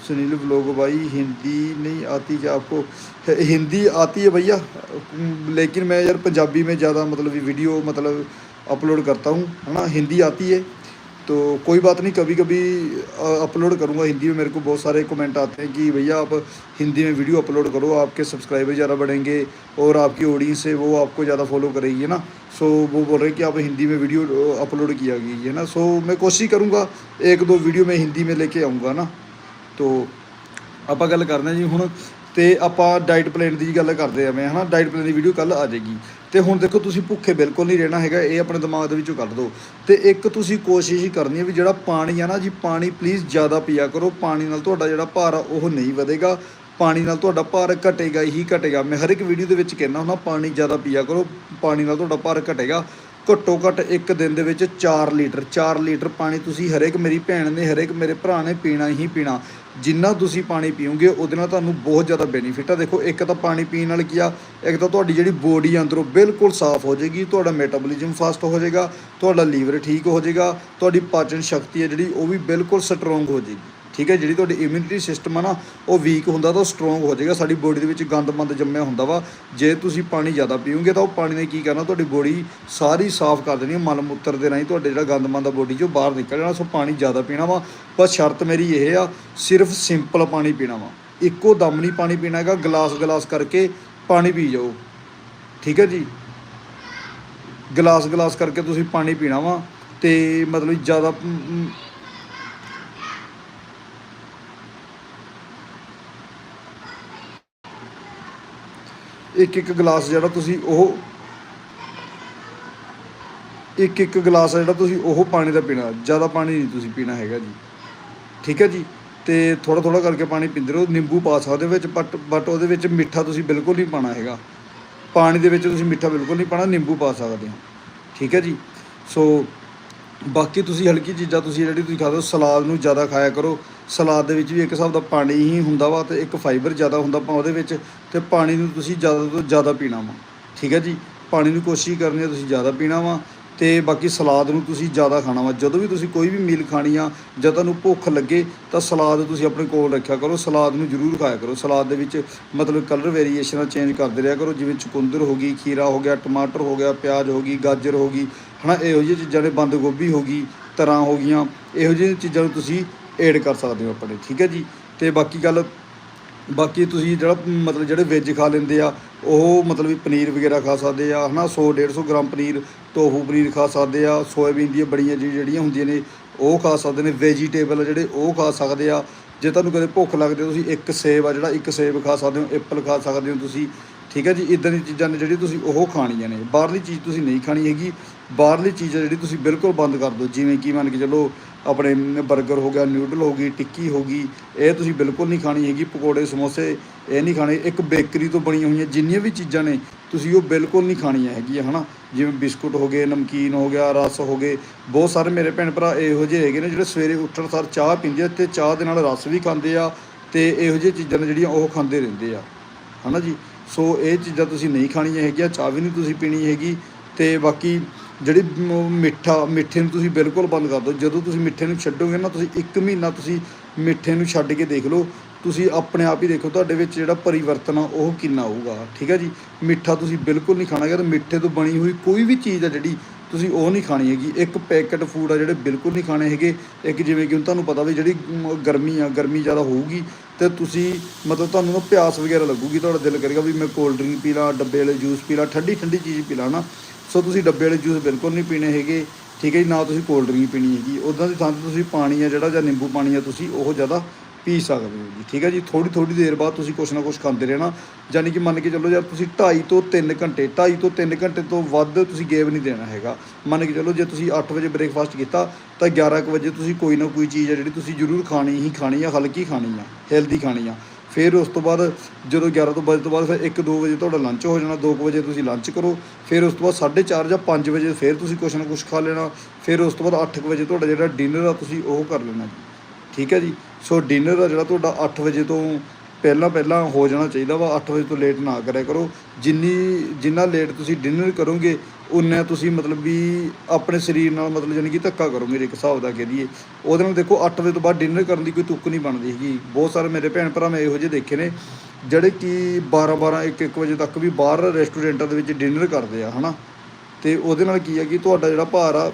सुनील ब्लॉग भाई हिंदी नहीं आती क्या आपको ह- हिंदी आती है भैया अम, लेकिन मैं यार पंजाबी में ज़्यादा मतलब वीडियो मतलब अपलोड करता हूँ है ना हिंदी आती है तो कोई बात नहीं कभी कभी अपलोड करूँगा हिंदी में मेरे को बहुत सारे कमेंट आते हैं कि भैया आप हिंदी में वीडियो अपलोड करो आपके सब्सक्राइबर ज़्यादा बढ़ेंगे और आपकी ऑडियंस है वो आपको ज़्यादा फॉलो करेगी है ना सो वो बोल रहे हैं कि आप हिंदी में वीडियो अपलोड किया गई है ना सो मैं कोशिश करूँगा एक दो वीडियो मैं हिंदी में लेके आऊँगा ना ਤੋ ਆਪਾਂ ਗੱਲ ਕਰਦੇ ਹਾਂ ਜੀ ਹੁਣ ਤੇ ਆਪਾਂ ਡਾਈਟ ਪਲਾਨ ਦੀ ਗੱਲ ਕਰਦੇ ਆ ਮੈਂ ਹਨਾ ਡਾਈਟ ਪਲਾਨ ਦੀ ਵੀਡੀਓ ਕੱਲ ਆ ਜਾਏਗੀ ਤੇ ਹੁਣ ਦੇਖੋ ਤੁਸੀਂ ਭੁੱਖੇ ਬਿਲਕੁਲ ਨਹੀਂ ਰਹਿਣਾ ਹੈਗਾ, ਇਹ ਆਪਣੇ ਦਿਮਾਗ ਦੇ ਵਿੱਚੋਂ ਕੱਢ ਦਿਓ। ਤੇ ਇੱਕ ਤੁਸੀਂ ਕੋਸ਼ਿਸ਼ ਹੀ ਕਰਨੀ ਹੈ ਵੀ ਜਿਹੜਾ ਪਾਣੀ ਆ ਨਾ ਜੀ, ਪਾਣੀ ਪਲੀਜ਼ ਜ਼ਿਆਦਾ ਪੀਆ ਕਰੋ, ਪਾਣੀ ਨਾਲ ਤੁਹਾਡਾ ਜਿਹੜਾ ਭਾਰ ਆ ਉਹ ਨਹੀਂ ਵਧੇਗਾ, ਪਾਣੀ ਨਾਲ ਤੁਹਾਡਾ ਭਾਰ ਘਟੇਗਾ ਹੀ ਘਟੇਗਾ। ਮੈਂ ਹਰ ਇੱਕ ਵੀਡੀਓ ਦੇ ਵਿੱਚ ਕਹਿੰਦਾ ਹੁੰਦਾ, ਪਾਣੀ ਜ਼ਿਆਦਾ ਪੀਆ ਕਰੋ, ਪਾਣੀ ਨਾਲ ਤੁਹਾਡਾ ਭਾਰ ਘਟੇਗਾ। ਘੱਟੋ ਘੱਟ ਇੱਕ ਦਿਨ ਦੇ ਵਿੱਚ 4 ਲੀਟਰ 4 ਲੀਟਰ ਪਾਣੀ ਤੁਸੀਂ ਹਰੇਕ ਮੇਰੀ ਭੈਣ ਨੇ, ਹਰੇਕ ਮੇਰੇ ਭਰਾ ਨੇ ਪੀਣਾ ਹੀ ਪੀਣਾ। ਜਿੰਨਾ ਤੁਸੀਂ ਪਾਣੀ ਪੀਓਗੇ, ਉਹਦੇ ਨਾਲ ਤੁਹਾਨੂੰ ਬਹੁਤ ਜ਼ਿਆਦਾ ਬੈਨੀਫਿਟ ਆ। ਦੇਖੋ, ਇੱਕ ਤਾਂ ਪਾਣੀ ਪੀਣ ਨਾਲ ਕੀ ਆ, ਇੱਕ ਤਾਂ ਤੁਹਾਡੀ ਜਿਹੜੀ ਬੋਡੀ ਅੰਦਰੋਂ ਬਿਲਕੁਲ ਸਾਫ਼ ਹੋ ਜਾਏਗੀ, ਤੁਹਾਡਾ ਮੈਟਾਬੋਲਿਜ਼ਮ ਫਾਸਟ ਹੋ ਜਾਏਗਾ, ਤੁਹਾਡਾ ਲੀਵਰ ਠੀਕ ਹੋ ਜਾਏਗਾ, ਤੁਹਾਡੀ ਪਾਚਨ ਸ਼ਕਤੀ ਹੈ ਜਿਹੜੀ, ਉਹ ਵੀ ਬਿਲਕੁਲ ਸਟਰੋਂਗ ਹੋ ਜਾਏਗੀ। ਠੀਕ ਹੈ, ਜਿਹੜੀ ਤੁਹਾਡੀ ਇਮਿਊਨਿਟੀ ਸਿਸਟਮ ਆ ਨਾ, ਉਹ ਵੀਕ ਹੁੰਦਾ ਤਾਂ ਉਹ ਸਟਰੋਂਗ ਹੋ ਜਾਏਗਾ। ਸਾਡੀ ਬੋਡੀ ਦੇ ਵਿੱਚ ਗੰਦ ਮੰਦ ਜੰਮਿਆ ਹੁੰਦਾ ਵਾ। ਜੇ ਤੁਸੀਂ ਪਾਣੀ ਜ਼ਿਆਦਾ ਪੀਓਗੇ ਤਾਂ ਉਹ ਪਾਣੀ ਨੇ ਕੀ ਕਰਨਾ, ਤੁਹਾਡੀ ਬੋਡੀ ਸਾਰੀ ਸਾਫ਼ ਕਰ ਦੇਣੀ ਹੈ ਮਲ ਮੂਤਰ ਦੇ ਰਾਹੀਂ ਤੁਹਾਡੇ ਜਿਹੜਾ ਗੰਦ ਮੰਦ ਆ ਬੋਡੀ 'ਚੋਂ ਬਾਹਰ ਨਿਕਲ ਜਾਣਾ, ਸੋ ਪਾਣੀ ਜ਼ਿਆਦਾ ਪੀਣਾ ਵਾ। ਪਰ ਸ਼ਰਤ ਮੇਰੀ ਇਹ ਆ, ਸਿਰਫ ਸਿੰਪਲ ਪਾਣੀ ਪੀਣਾ ਵਾ। ਇੱਕੋ ਦਮ ਨਹੀਂ ਪਾਣੀ ਪੀਣਾ ਹੈਗਾ ਗਲਾਸ ਗਲਾਸ ਕਰਕੇ ਪਾਣੀ ਪੀ ਜਾਓ। ਠੀਕ ਹੈ ਜੀ? ਗਲਾਸ ਗਲਾਸ ਕਰਕੇ ਤੁਸੀਂ ਪਾਣੀ ਪੀਣਾ ਵਾ, ਤੇ ਮਤਲਬ ਜ਼ਿਆਦਾ ਇੱਕ ਇੱਕ ਗਲਾਸ ਜਿਹੜਾ ਤੁਸੀਂ ਉਹ ਇੱਕ ਇੱਕ ਗਲਾਸ ਜਿਹੜਾ ਤੁਸੀਂ ਉਹ ਪਾਣੀ ਦਾ ਪੀਣਾ, ਜ਼ਿਆਦਾ ਪਾਣੀ ਨਹੀਂ ਤੁਸੀਂ ਪੀਣਾ ਹੈਗਾ ਜੀ। ਠੀਕ ਹੈ ਜੀ? ਤੇ ਥੋੜਾ ਥੋੜਾ ਕਰਕੇ ਪਾਣੀ ਪੀਂਦੇ ਰਹੋ, ਨਿੰਬੂ ਪਾ ਸਕਦੇ ਹੋ ਵਿੱਚ ਬਟ ਬਟ ਉਹਦੇ ਵਿੱਚ ਮਿੱਠਾ ਤੁਸੀਂ ਬਿਲਕੁਲ ਨਹੀਂ ਪਾਣਾ ਹੈਗਾ। ਪਾਣੀ ਦੇ ਵਿੱਚ ਤੁਸੀਂ ਮਿੱਠਾ ਬਿਲਕੁਲ ਨਹੀਂ ਪਾਣਾ, ਨਿੰਬੂ ਪਾ ਸਕਦੇ ਹੋ। ਠੀਕ ਹੈ ਜੀ? ਸੋ ਬਾਕੀ ਤੁਸੀਂ ਹਲਕੀ ਚੀਜ਼ਾਂ ਤੁਸੀਂ ਜਿਹੜੀ ਤੁਸੀਂ ਖਾਦੇ ਹੋ ਸਲਾਦ ਨੂੰ ਜ਼ਿਆਦਾ ਖਾਇਆ ਕਰੋ। ਸਲਾਦ ਦੇ ਵਿੱਚ ਵੀ ਇੱਕ ਹਿਸਾਬ ਦਾ ਪਾਣੀ ਹੀ ਹੁੰਦਾ ਵਾ ਤੇ ਇੱਕ ਫਾਈਬਰ ਜ਼ਿਆਦਾ ਹੁੰਦਾ ਪਾ ਉਹਦੇ ਵਿੱਚ। ਤੇ ਪਾਣੀ ਨੂੰ ਤੁਸੀਂ ਜ਼ਿਆਦਾ ਤੋਂ ਜ਼ਿਆਦਾ ਪੀਣਾ ਵਾ। ਠੀਕ ਹੈ ਜੀ? ਪਾਣੀ ਨੂੰ ਕੋਸ਼ਿਸ਼ ਕਰਨੀ ਹੈ, ਤੁਸੀਂ ਜ਼ਿਆਦਾ ਪੀਣਾ ਵਾ ਤੇ ਬਾਕੀ ਸਲਾਦ ਨੂੰ ਤੁਸੀਂ ਜ਼ਿਆਦਾ ਖਾਣਾ ਵਾ। ਜਦੋਂ ਵੀ ਤੁਸੀਂ ਕੋਈ ਵੀ ਮੀਲ ਖਾਣੀ ਆ, ਜਾਂ ਤੁਹਾਨੂੰ ਭੁੱਖ ਲੱਗੇ, ਤਾਂ ਸਲਾਦ ਤੁਸੀਂ ਆਪਣੇ ਕੋਲ ਰੱਖਿਆ ਕਰੋ। ਸਲਾਦ ਨੂੰ ਜ਼ਰੂਰ ਖਾਇਆ ਕਰੋ। ਸਲਾਦ ਦੇ ਵਿੱਚ ਮਤਲਬ ਕਲਰ ਵੇਰੀਏਸ਼ਨਾਂ ਚੇਂਜ ਕਰਦੇ ਰਿਹਾ ਕਰੋ। ਜਿਵੇਂ ਚੁਕੰਦਰ ਹੋ ਗਈ, ਖੀਰਾ ਹੋ ਗਿਆ, ਟਮਾਟਰ ਹੋ ਗਿਆ, ਪਿਆਜ਼ ਹੋ ਗਈ, ਗਾਜਰ ਹੋ ਗਈ, ਹਨਾ, ਇਹੋ ਜਿਹੀਆਂ ਚੀਜ਼ਾਂ ਨੇ। ਬੰਦ ਗੋਭੀ ਹੋ ਗਈ, ਤਰਾਂ ਹੋ ਗਈਆਂ। ਇਹੋ ਜਿਹੀਆਂ ਚੀਜ਼ਾਂ ਨੂੰ ਤੁਸੀਂ ਐਡ ਕਰ ਸਕਦੇ ਹੋ ਆਪਣੇ। ਠੀਕ ਹੈ ਜੀ? ਤੇ ਬਾਕੀ ਗੱਲ ਬਾਕੀ ਤੁਸੀਂ ਜਿਹੜਾ ਮਤਲਬ ਜਿਹੜੇ ਵੈਜ ਖਾ ਲੈਂਦੇ ਆ, ਉਹ ਮਤਲਬ ਵੀ ਪਨੀਰ ਵਗੈਰਾ ਖਾ ਸਕਦੇ ਆ, ਹਨਾ 100 150 ਗ੍ਰਾਮ ਪਨੀਰ ਟੋਫੂ ਪਨੀਰ ਖਾ ਸਕਦੇ ਆ, ਸੋਇਆਬੀਨ ਦੀਆਂ ਬੜੀਆਂ ਜਿਹੀ ਜਿਹੜੀਆਂ ਹੁੰਦੀਆਂ ਨੇ, ਉਹ ਖਾ ਸਕਦੇ ਨੇ ਵੈਜੀਟੇਬਲ ਜਿਹੜੇ, ਉਹ ਖਾ ਸਕਦੇ ਆ। ਜੇ ਤੁਹਾਨੂੰ ਕਦੇ ਭੁੱਖ ਲੱਗਦੀ ਤੁਸੀਂ ਇੱਕ ਸੇਬ ਆ ਜਿਹੜਾ, ਇੱਕ ਸੇਬ ਖਾ ਸਕਦੇ ਹੋ ਐਪਲ ਖਾ ਸਕਦੇ ਹੋ ਤੁਸੀਂ। ਠੀਕ ਹੈ ਜੀ ਇਦਾਂ ਦੀਆਂ ਚੀਜ਼ਾਂ ਨੇ ਜਿਹੜੀ ਤੁਸੀਂ ਉਹ ਖਾਣੀਆਂ ਨੇ। ਬਾਹਰਲੀ ਚੀਜ਼ ਤੁਸੀਂ ਨਹੀਂ ਖਾਣੀ ਹੈਗੀ। ਬਾਹਰਲੀ ਚੀਜ਼ ਜਿਹੜੀ ਤੁਸੀਂ ਬਿਲਕੁਲ ਬੰਦ ਕਰ ਦਿਓ। ਜਿਵੇਂ ਕਿ ਮੰਨ ਕੇ ਚੱਲੋ, ਆਪਣੇ 버ਗਰ ਹੋ ਗਿਆ ਨਿਊਡਲ ਹੋ ਗਈ, ਟਿੱਕੀ ਹੋ ਗਈ, ਇਹ ਤੁਸੀਂ ਬਿਲਕੁਲ ਨਹੀਂ ਖਾਣੀ ਹੈਗੀ। ਪਕੌੜੇ, ਸਮੋਸੇ, ਇਹ ਨਹੀਂ ਖਾਣੇ। ਇੱਕ ਬੇਕਰੀ ਤੋਂ ਬਣੀਆਂ ਹੋਈਆਂ ਜਿੰਨੀਆਂ ਵੀ ਚੀਜ਼ਾਂ ਨੇ, ਤੁਸੀਂ ਉਹ ਬਿਲਕੁਲ ਨਹੀਂ ਖਾਣੀਆਂ ਹੈਗੀਆਂ, ਹਨਾ? ਜਿਵੇਂ ਬਿਸਕੁਟ ਹੋ ਗਏ, ਨਮਕੀਨ ਹੋ ਗਿਆ, ਰਸ ਹੋ ਗਏ। ਬਹੁਤ ਸਾਰੇ ਮੇਰੇ ਭੈਣ ਭਰਾ ਇਹੋ ਜਿਹੇ ਹੈਗੇ ਨੇ, ਜਿਹੜੇ ਸਵੇਰੇ ਉੱਠਣ, ਸਾਰ ਚਾਹ ਪੀਂਦੇ ਆ ਤੇ ਚਾਹ ਦੇ ਨਾਲ ਰਸ ਵੀ ਖਾਂਦੇ ਆ ਤੇ ਇਹੋ ਜਿਹੀਆਂ ਚੀਜ਼ਾਂ ਨੇ ਜਿਹੜੀਆਂ ਉਹ ਖਾਂਦੇ ਰਹਿੰਦੇ ਆ। ਹਨਾ ਜੀ? ਸੋ ਇਹ ਚੀਜ਼ਾਂ ਤੁਸੀਂ ਨਹੀਂ ਖਾਣੀਆਂ ਹੈਗੀਆਂ, ਚਾਹ ਵੀ ਨਹੀਂ ਤੁਸੀਂ ਪੀਣੀ ਹੈਗੀ ਤੇ ਬਾਕੀ ਜਿਹੜੀ ਮਿੱਠਾ, ਮਿੱਠੇ ਨੂੰ ਤੁਸੀਂ ਬਿਲਕੁਲ ਬੰਦ ਕਰ ਦਿਓ। ਜਦੋਂ ਤੁਸੀਂ ਮਿੱਠੇ ਨੂੰ ਛੱਡੋਗੇ ਨਾ, ਤੁਸੀਂ 1 ਮਹੀਨਾ ਤੁਸੀਂ ਮਿੱਠੇ ਨੂੰ ਛੱਡ ਕੇ ਦੇਖ ਲਓ। ਤੁਸੀਂ ਆਪਣੇ ਆਪ ਹੀ ਦੇਖੋ ਤੁਹਾਡੇ ਵਿੱਚ ਜਿਹੜਾ ਪਰਿਵਰਤਨ ਆ, ਉਹ ਕਿੰਨਾ ਆਊਗਾ ਠੀਕ ਹੈ ਜੀ? ਮਿੱਠਾ ਤੁਸੀਂ ਬਿਲਕੁਲ ਨਹੀਂ ਖਾਣਾ ਹੈਗਾ ਤੇ ਮਿੱਠੇ ਤੋਂ ਬਣੀ ਹੋਈ ਕੋਈ ਵੀ ਚੀਜ਼ ਆ ਜਿਹੜੀ ਤੁਸੀਂ ਉਹ ਨਹੀਂ ਖਾਣੀ ਹੈਗੀ। ਇੱਕ ਪੈਕਟ ਫੂਡ ਆ ਜਿਹੜੇ ਬਿਲਕੁਲ ਨਹੀਂ ਖਾਣੇ ਹੈਗੇ। ਇੱਕ ਜਿਵੇਂ ਕਿ ਤੁਹਾਨੂੰ ਪਤਾ ਵੀ ਜਿਹੜੀ ਗਰਮੀ ਆ, ਗਰਮੀ ਜ਼ਿਆਦਾ ਹੋਊਗੀ ਤੇ ਤੁਸੀਂ ਮਤਲਬ ਤੁਹਾਨੂੰ ਨਾ ਪਿਆਸ ਵਗੈਰਾ ਲੱਗੂਗੀ, ਤੁਹਾਡਾ ਦਿਲ ਕਰੇਗਾ ਵੀ ਮੈਂ ਕੋਲਡ ਡਰਿੰਕ ਪੀ ਲਾਂ, ਡੱਬੇ ਵਾਲੇ ਜੂਸ ਪੀ ਲਾਂ, ਠੰਡੀ ਠੰਡੀ ਚੀਜ਼ ਪੀ ਲਾਂ ਨਾ। ਸੋ ਤੁਸੀਂ ਡੱਬੇ ਵਾਲੇ ਜੂਸ ਬਿਲਕੁਲ ਨਹੀਂ ਪੀਣੇ ਹੈਗੇ, ਠੀਕ ਹੈ ਜੀ, ਨਾ ਤੁਸੀਂ ਕੋਲਡ ਡਰਿੰਕ ਪੀਣੀ ਹੈਗੀ। ਉਦਾਂ ਦੀ ਥਾਂ ਤੇ ਤੁਸੀਂ ਪਾਣੀ ਆ ਜਿਹੜਾ ਜਾਂ ਨਿੰਬੂ ਪਾਣੀ ਆ, ਤੁਸੀਂ ਉਹ ਜ਼ਿਆਦਾ ਪੀ ਸਕਦੇ ਹੋ ਜੀ। ਠੀਕ ਹੈ ਜੀ ਥੋੜੀ ਥੋੜੀ ਦੇਰ ਬਾਅਦ ਤੁਸੀਂ ਕੁਛ ਨਾ ਕੁਛ ਖਾਂਦੇ ਰਹਿਣਾ। ਯਾਨੀ ਕਿ ਮੰਨ ਕੇ ਚੱਲੋ ਯਾਰ ਤੁਸੀਂ 2.5 ਤੋਂ 3 ਘੰਟੇ 2.5 ਤੋਂ 3 ਘੰਟੇ ਤੋਂ ਵੱਧ ਤੁਸੀਂ ਗੇਵ ਨਹੀਂ ਦੇਣਾ ਹੈਗਾ। ਮੰਨ ਕੇ ਚੱਲੋ ਜੇ ਤੁਸੀਂ 8 ਵਜੇ ਬ੍ਰੇਕਫਾਸਟ ਕੀਤਾ, ਤਾਂ 11 ਕੁ ਵਜੇ ਤੁਸੀਂ ਕੋਈ ਨਾ ਕੋਈ ਚੀਜ਼ ਹੈ ਜਿਹੜੀ ਤੁਸੀਂ ਜ਼ਰੂਰ ਖਾਣੀ ਹੀ ਖਾਣੀ ਆ, ਹਲਕੀ ਖਾਣੀ ਆ ਹੈਲਦੀ ਖਾਣੀ ਆ। ਫਿਰ ਉਸ ਤੋਂ ਬਾਅਦ ਜਦੋਂ 11 ਤੋਂ ਵਜੇ ਤੋਂ ਬਾਅਦ ਫਿਰ 1 2 ਵਜੇ ਤੁਹਾਡਾ ਲੰਚ ਹੋ ਜਾਣਾ 2 ਵਜੇ ਤੁਸੀਂ ਲੰਚ ਕਰੋ। ਫਿਰ ਉਸ ਤੋਂ ਬਾਅਦ 4:30 ਜਾਂ 5 ਵਜੇ ਫਿਰ ਤੁਸੀਂ ਕੁਛ ਨਾ ਕੁਛ ਖਾ ਲੈਣਾ। ਫਿਰ ਉਸ ਤੋਂ ਬਾਅਦ 8 ਵਜੇ ਤੁਹਾਡਾ ਜਿਹੜਾ ਡਿਨਰ ਆ ਤੁਸੀਂ ਉਹ ਕਰ ਲੈਣਾ ਜੀ। ਠੀਕ ਹੈ ਜੀ? ਸੋ ਡਿਨਰ ਆ ਜਿਹੜਾ ਤੁਹਾਡਾ 8 ਵਜੇ ਤੋਂ ਪਹਿਲਾਂ ਪਹਿਲਾਂ ਹੋ ਜਾਣਾ ਚਾਹੀਦਾ ਵਾ 8 ਵਜੇ ਤੋਂ ਲੇਟ ਨਾ ਕਰਿਆ ਕਰੋ। ਜਿੰਨੀ, ਜਿੰਨਾ ਲੇਟ ਤੁਸੀਂ ਡਿਨਰ ਕਰੋਗੇ, ਉਨਾ ਤੁਸੀਂ ਮਤਲਬ ਵੀ ਆਪਣੇ ਸਰੀਰ ਨਾਲ ਮਤਲਬ ਜਾਨੀ ਕਿ ਧੱਕਾ ਕਰੋਗੇ ਇੱਕ ਹਿਸਾਬ ਦਾ ਕਹਿ ਦਈਏ। ਉਹਦੇ ਨਾਲ ਦੇਖੋ 8 ਵਜੇ ਤੋਂ ਬਾਅਦ ਡਿਨਰ ਕਰਨ ਦੀ ਕੋਈ ਤੁੱਕ ਨਹੀਂ ਬਣਦੀ ਹੈਗੀ। ਬਹੁਤ ਸਾਰੇ ਮੇਰੇ ਭੈਣ ਭਰਾ ਮੈਂ ਇਹੋ ਜਿਹੇ ਦੇਖੇ ਨੇ, ਜਿਹੜੇ ਕਿ 12 12 1 1 ਵਜੇ ਤੱਕ ਵੀ ਬਾਹਰ ਰੈਸਟੋਰੈਂਟਾਂ ਦੇ ਵਿੱਚ ਡਿਨਰ ਕਰਦੇ ਆ, ਹਨਾ। ਤੇ ਉਹਦੇ ਨਾਲ ਕੀ ਹੈ ਕਿ ਤੁਹਾਡਾ ਜਿਹੜਾ ਭਾਰ ਆ,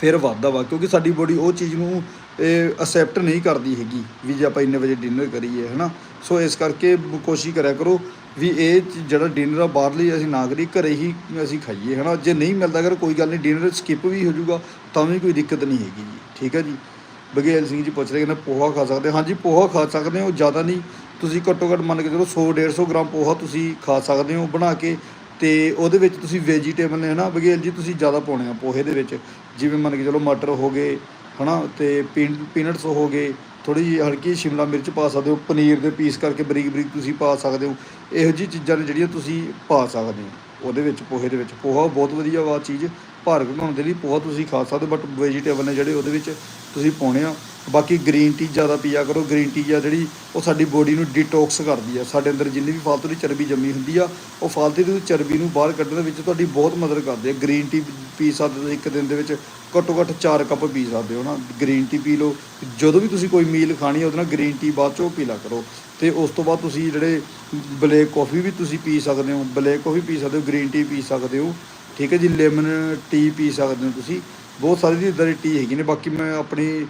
ਫਿਰ ਵੱਧਦਾ ਵਾ। ਕਿਉਂਕਿ ਸਾਡੀ ਬੋਡੀ ਉਹ ਚੀਜ਼ ਨੂੰ ਇਹ ਅਸੈਪਟ ਨਹੀਂ ਕਰਦੀ ਹੈਗੀ ਵੀ ਜੇ ਆਪਾਂ ਇੰਨੇ ਵਜੇ ਡਿਨਰ ਕਰੀਏ, ਹਨਾ? ਸੋ ਇਸ ਕਰਕੇ ਕੋਸ਼ਿਸ਼ ਕਰਿਆ ਕਰੋ ਵੀ ਇਹ ਜਿਹੜਾ ਡਿਨਰ ਆ, ਬਾਹਰਲੀ ਅਸੀਂ ਨਾ ਕਰੀ ਘਰੇ ਹੀ ਅਸੀਂ ਖਾਈਏ, ਹਨਾ? ਜੇ ਨਹੀਂ ਮਿਲਦਾ, ਅਗਰ ਕੋਈ ਗੱਲ ਨਹੀਂ ਡਿਨਰ ਸਕਿਪ ਵੀ ਹੋ ਜਾਊਗਾ, ਤਾਂ ਵੀ ਕੋਈ ਦਿੱਕਤ ਨਹੀਂ ਹੈਗੀ ਜੀ, ਠੀਕ ਹੈ ਜੀ? ਬਘੇਲ ਸਿੰਘ ਜੀ ਪੁੱਛ ਰਹੇ ਕਿ ਪੋਹਾ ਖਾ ਸਕਦੇ ਹਾਂਜੀ, ਪੋਹਾ ਖਾ ਸਕਦੇ ਹੋ, ਜ਼ਿਆਦਾ ਨਹੀਂ। ਤੁਸੀਂ ਘੱਟੋ ਘੱਟ ਮੰਨ ਕੇ ਚਲੋ 100 150 ਗ੍ਰਾਮ ਪੋਹਾ ਤੁਸੀਂ ਖਾ ਸਕਦੇ ਹੋ ਬਣਾ ਕੇ ਤੇ ਉਹਦੇ ਵਿੱਚ ਤੁਸੀਂ ਵੈਜੀਟੇਬਲ ਨੇ, ਹਨਾ? ਬਘੇਲ ਜੀ, ਤੁਸੀਂ ਜ਼ਿਆਦਾ ਪਾਉਣੇ ਆ ਪੋਹੇ ਦੇ ਵਿੱਚ। ਜਿਵੇਂ ਮੰਨ ਕੇ ਚਲੋ ਮਟਰ ਹੋ ਗਏ ਹਨਾ, ਤੇ ਪੀਨਟਸ ਹੋ ਗਏ ਥੋੜੀ ਜਿਹੀ ਹਲਕੀ ਸ਼ਿਮਲਾ ਮਿਰਚ ਪਾ ਸਕਦੇ ਹੋ, ਪਨੀਰ ਦੇ ਪੀਸ ਕਰਕੇ ਬਰੀਕ ਬਰੀਕ ਤੁਸੀਂ ਪਾ ਸਕਦੇ ਹੋ, ਇਹੋ ਜਿਹੀ ਚੀਜ਼ਾਂ ਨੇ ਜਿਹੜੀਆਂ ਤੁਸੀਂ ਪਾ ਸਕਦੇ ਹੋ, ਉਹਦੇ ਵਿੱਚ, ਪੋਹੇ ਦੇ ਵਿੱਚ, ਪੋਹਾ ਬਹੁਤ ਵਧੀਆ ਵਾ ਚੀਜ਼ ਭਾਰ ਘਟਾਉਣ ਦੇ ਲਈ ਪੋਹਾ ਤੁਸੀਂ ਖਾ ਸਕਦੇ ਬਟ ਵੈਜੀਟੇਬਲ ਨੇ ਜਿਹੜੇ ਉਹਦੇ ਵਿੱਚ ਤੁਸੀਂ ਪਾਉਣੇ ਆ। ਬਾਕੀ ਗ੍ਰੀਨ ਟੀ ਜ਼ਿਆਦਾ ਪੀਆ ਕਰੋ ਗ੍ਰੀਨ ਟੀ ਆ ਜਿਹੜੀ, ਉਹ ਸਾਡੀ ਬੋਡੀ ਨੂੰ ਡਿਟੌਕਸ ਕਰਦੀ ਆ। ਸਾਡੇ ਅੰਦਰ ਜਿੰਨੀ ਵੀ ਫਾਲਤੂ ਦੀ ਚਰਬੀ ਜੰਮੀ ਹੁੰਦੀ ਆ, ਉਹ ਫਾਲਤੂ ਦੀ ਚਰਬੀ ਨੂੰ ਬਾਹਰ ਕੱਢਣ ਦੇ ਵਿੱਚ ਤੁਹਾਡੀ ਬਹੁਤ ਮਦਦ ਕਰਦੀ ਆ। ਗ੍ਰੀਨ ਟੀ ਪੀ ਸਕਦੇ ਹੋ, ਇੱਕ ਦਿਨ ਦੇ ਵਿੱਚ ਘੱਟੋ ਘੱਟ 4 ਕੱਪ ਪੀ ਸਕਦੇ ਹੋ ਨਾ। ਗ੍ਰੀਨ ਟੀ ਪੀ ਲਓ। ਜਦੋਂ ਵੀ ਤੁਸੀਂ ਕੋਈ ਮੀਲ ਖਾਣੀ ਹੈ ਉਹਦੇ ਨਾਲ ਗ੍ਰੀਨ ਟੀ ਬਾਅਦ ਚੋਂ ਪੀ ਲਿਆ ਕਰੋ। ਤੇ ਉਸ ਤੋਂ ਬਾਅਦ ਤੁਸੀਂ ਜਿਹੜੇ ਬਲੈਕ ਕਾਫੀ ਵੀ ਤੁਸੀਂ ਪੀ ਸਕਦੇ ਹੋ ਬਲੈਕ ਕਾਫੀ ਪੀ ਸਕਦੇ ਹੋ ਗ੍ਰੀਨ ਟੀ ਪੀ ਸਕਦੇ ਹੋ। ਠੀਕ ਹੈ ਜੀ ਲੈਮਨ ਟੀ ਪੀ ਸਕਦੇ ਹੋ ਤੁਸੀਂ। ਬਹੁਤ ਸਾਰੀ ਦੀ ਇਦਾਂ ਦੀ ਟੀ ਹੈਗੀ ਨੇ। ਬਾਕੀ ਮੈਂ ਆਪਣੀ